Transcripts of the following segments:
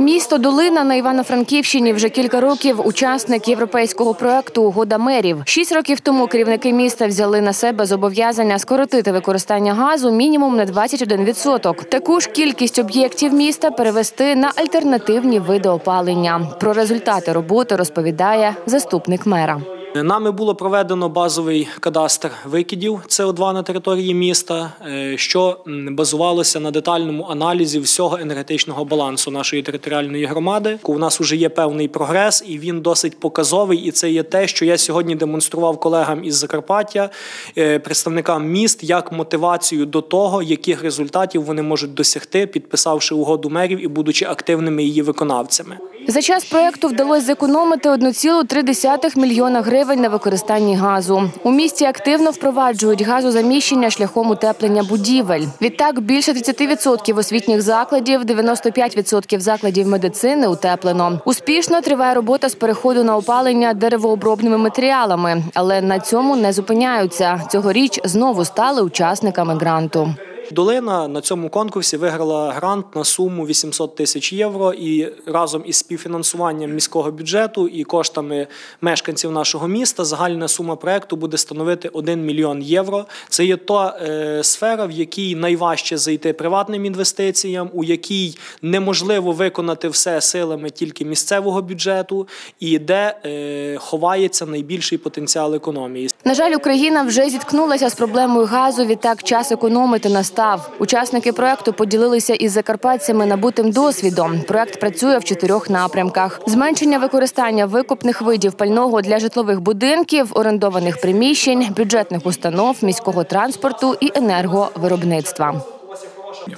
Місто Долина на Івано-Франківщині вже кілька років учасник європейського проекту Угода мерів. Шість років тому керівники міста взяли на себе зобов'язання скоротити використання газу мінімум на 21%. Таку ж кількість об'єктів міста перевести на альтернативні види опалення. Про результати роботи розповідає заступник мера. Нами було проведено базовий кадастр викидів СО2 на території міста, е, що базувалося на детальному аналізі всього енергетичного балансу нашої територіальної громади. У нас вже є певний прогрес, і він досить показовий. І це є те, що я сьогодні демонстрував колегам із Закарпаття, е, представникам міст, як мотивацію до того, яких результатів вони можуть досягти, підписавши угоду мерів і будучи активними її виконавцями. За час проекту вдалося зекономити 1,3 мільйона гривень на використанні газу. У місті активно впроваджують газозаміщення шляхом утеплення будівель. Відтак більше 30% освітніх закладів, 95% закладів медицини утеплено. Успішно триває робота з переходу на опалення деревообробними матеріалами, але на цьому не зупиняються. Цьогоріч знову стали учасниками гранту. Долина на цьому конкурсі виграла грант на суму 800 тисяч євро. І разом із співфінансуванням міського бюджету і коштами мешканців нашого міста загальна сума проекту буде становити 1 мільйон євро. Це є та е, сфера, в якій найважче зайти приватним інвестиціям, у якій неможливо виконати все силами тільки місцевого бюджету, і де е, ховається найбільший потенціал економії. На жаль, Україна вже зіткнулася з проблемою газу. Відтак час економити настав. Учасники проекту поділилися із закарпатцями набутим досвідом. Проект працює в чотирьох напрямках: зменшення використання викупних видів пального для житлових будинків, орендованих приміщень, бюджетних установ, міського транспорту і енерговиробництва.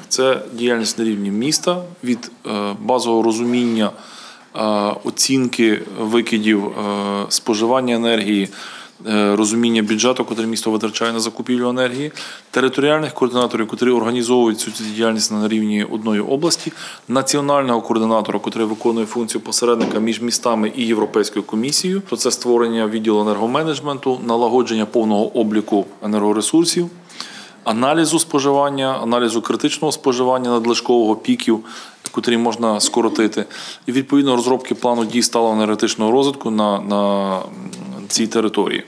Це діяльність на рівні міста від е, базового розуміння е, оцінки викидів, е, споживання енергії, розуміння бюджету, який місто витрачає на закупівлю енергії, територіальних координаторів, які організовують цю діяльність на рівні одної області, національного координатора, який виконує функцію посередника між містами і Європейською комісією. То це створення відділу енергоменеджменту, налагодження повного обліку енергоресурсів аналізу споживання, аналізу критичного споживання надлишкового піків, котрі можна скоротити, і відповідно розробки плану дій сталого енергетичного розвитку на, на цій території.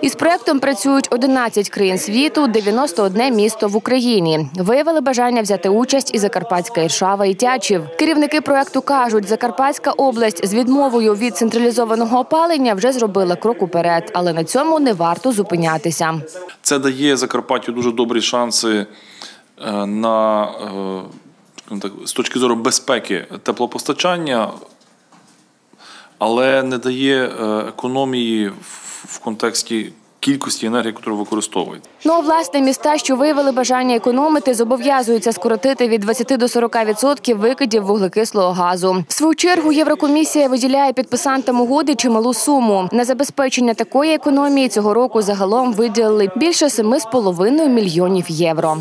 Із проектом працюють 11 країн світу, 91 місто в Україні. Виявили бажання взяти участь і Закарпатська Іршава і Тячів. Керівники проекту кажуть, Закарпатська область з відмовою від централізованого опалення вже зробила крок уперед, але на цьому не варто зупинятися. Це дає Закарпаттю дуже добрі шанси е, на е, так, з точки зору безпеки теплопостачання, але не дає е, економії в- контексті кількості енергії, яку використовують. Ну а власне міста, що виявили бажання економити, зобов'язуються скоротити від 20 до 40% викидів вуглекислого газу. В свою чергу Єврокомісія виділяє підписантам угоди чималу суму. На забезпечення такої економії цього року загалом виділили більше 7,5 мільйонів євро.